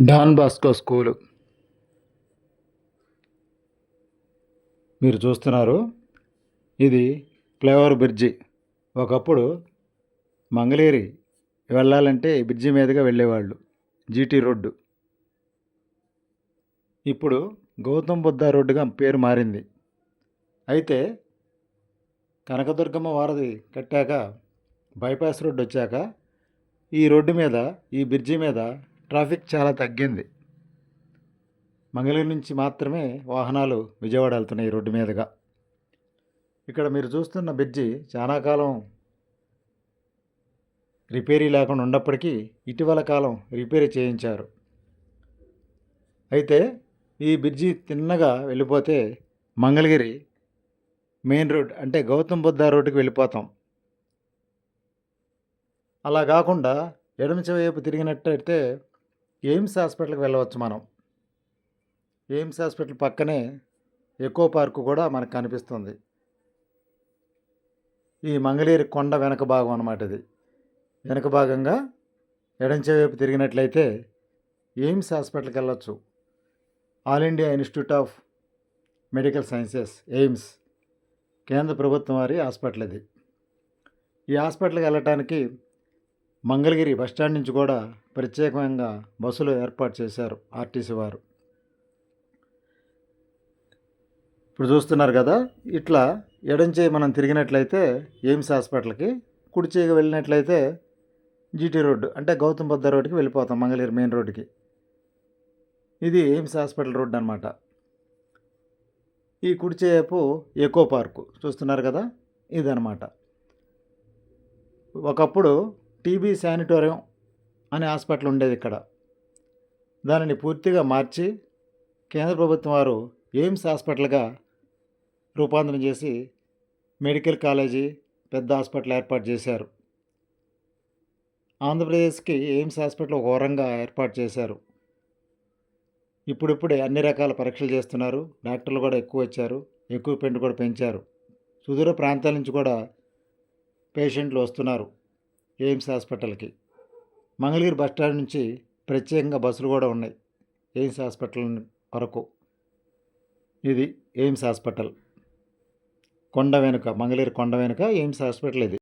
Don Bosco school. మీరు చూస్తున్నారు ఇది ఫ్లైఓవర్ బ్రిడ్జి. ఒకప్పుడు మంగళగిరి వెళ్ళాలంటే బ్రిడ్జి మీదుగా వెళ్ళేవాళ్ళు జీటీ రోడ్డు. ఇప్పుడు గౌతమ్ బుద్ధ రోడ్డుగా పేరు మారింది. అయితే కనకదుర్గమ్మ వారధి కట్టాక బైపాస్ రోడ్డు వచ్చాక ఈ రోడ్డు మీద ఈ బ్రిడ్జి మీద ట్రాఫిక్ చాలా తగ్గింది. మంగళగిరి నుంచి మాత్రమే వాహనాలు విజయవాడ వెళ్తున్నాయి రోడ్డు మీదుగా. ఇక్కడ మీరు చూస్తున్న బ్రిడ్జి చాలా కాలం రిపేరీ లేకుండా ఉన్నప్పటికీ ఇటీవల కాలం రిపేరీ చేయించారు. అయితే ఈ బ్రిడ్జి తిన్నగా వెళ్ళిపోతే మంగళగిరి మెయిన్ రోడ్ అంటే గౌతమ్ బుద్ధ రోడ్డుకి వెళ్ళిపోతాం. అలా కాకుండా ఎడమ వైపు తిరిగినట్టయితే ఎయిమ్స్ హాస్పిటల్కి వెళ్ళవచ్చు మనం. ఎయిమ్స్ హాస్పిటల్ పక్కనే ఎకో పార్కు కూడా మనకు కనిపిస్తుంది. ఈ మంగళగిరి కొండ వెనక భాగం అన్నమాట ఇది. వెనక భాగంగా ఎడంచె వైపు తిరిగినట్లయితే ఎయిమ్స్ హాస్పిటల్కి వెళ్ళొచ్చు. All India institute of medical sciences AIIMS కేంద్ర ప్రభుత్వం వారి హాస్పిటల్ ఇది. ఈ హాస్పిటల్కి వెళ్ళటానికి మంగళగిరి బస్టాండ్ నుంచి కూడా ప్రత్యేకంగా బస్సులు ఏర్పాటు చేశారు ఆర్టీసీ వారు. ఇప్పుడు చూస్తున్నారు కదా ఇట్లా ఎడంచేయి మనం తిరిగినట్లయితే ఎయిమ్స్ హాస్పిటల్కి కుడిచేయి వెళ్ళినట్లయితే జీటీ రోడ్డు అంటే గౌతమ్ బుద్ధ రోడ్డుకి వెళ్ళిపోతాం మంగళగిరి మెయిన్ రోడ్డుకి. ఇది ఎయిమ్స్ హాస్పిటల్ రోడ్డు అనమాట ఈ కుడిచేయపు ఎకో పార్కు చూస్తున్నారు కదా ఇదనమాట ఒకప్పుడు టీబీ శానిటోరియం అనే హాస్పిటల్ ఉండేది ఇక్కడ. దానిని పూర్తిగా మార్చి కేంద్ర ప్రభుత్వం వారు ఎయిమ్స్ హాస్పిటల్గా రూపాంతరం చేసి మెడికల్ కాలేజీ పెద్ద హాస్పిటల్ ఏర్పాటు చేశారు. ఆంధ్రప్రదేశ్కి ఎయిమ్స్ హాస్పిటల్ ఒక వరంగా ఏర్పాటు చేశారు. ఇప్పుడిప్పుడే అన్ని రకాల పరీక్షలు చేస్తున్నారు. డాక్టర్లు కూడా ఎక్కువ వచ్చారు. ఎక్విప్మెంట్ కూడా పెంచారు. సుదూర ప్రాంతాల నుంచి కూడా పేషెంట్లు వస్తున్నారు. ఎయిమ్స్ హాస్పిటల్కి. మంగళగిరి బస్ స్టాండ్ నుంచి ప్రత్యేకంగా బస్సులు కూడా ఉన్నాయి ఎయిమ్స్ హాస్పిటల్ వరకు. ఇది ఎయిమ్స్ హాస్పిటల్. కొండ వెనుక మంగళగిరి కొండ వెనుక ఎయిమ్స్ హాస్పిటల్ ఇది.